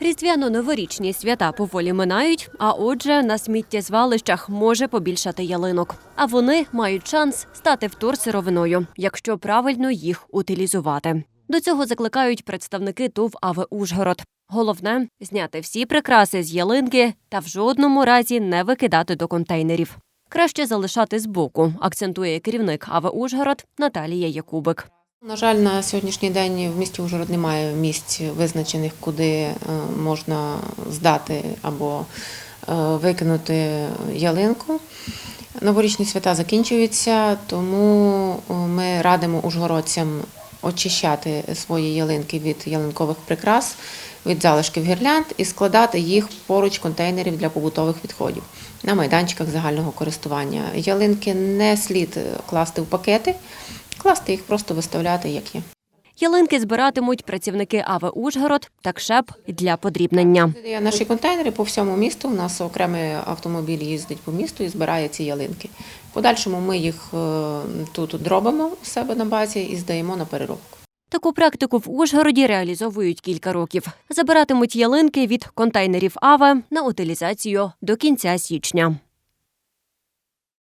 Різдвяно-новорічні свята поволі минають, а отже, на сміттєзвалищах може побільшати ялинок. А вони мають шанс стати вторсировиною, якщо правильно їх утилізувати. До цього закликають представники ТОВ АВ Ужгород. Головне зняти всі прикраси з ялинки та в жодному разі не викидати до контейнерів. Краще залишати збоку, акцентує керівник АВ Ужгород Наталія Якубик. На жаль, на сьогоднішній день в місті Ужгород немає місць визначених, куди е, можна здати або е, викинути ялинку. Новорічні свята закінчуються, тому е, ми радимо ужгородцям очищати свої ялинки від ялинкових прикрас, від залишків гірлянд і складати їх поруч контейнерів для побутових відходів на майданчиках загального користування. Ялинки не слід класти в пакети, класти їх просто виставляти як є. Ялинки збиратимуть працівники АВ Ужгород та КШЕП для подрібнення. Є наші контейнери по всьому місту. У нас окремий автомобіль їздить по місту і збирає ці ялинки. В подальшому ми їх е, тут дробимо у себе на базі і здаємо на переробку. Таку практику в Ужгороді реалізовують кілька років. Забиратимуть ялинки від контейнерів АВ на утилізацію до кінця січня.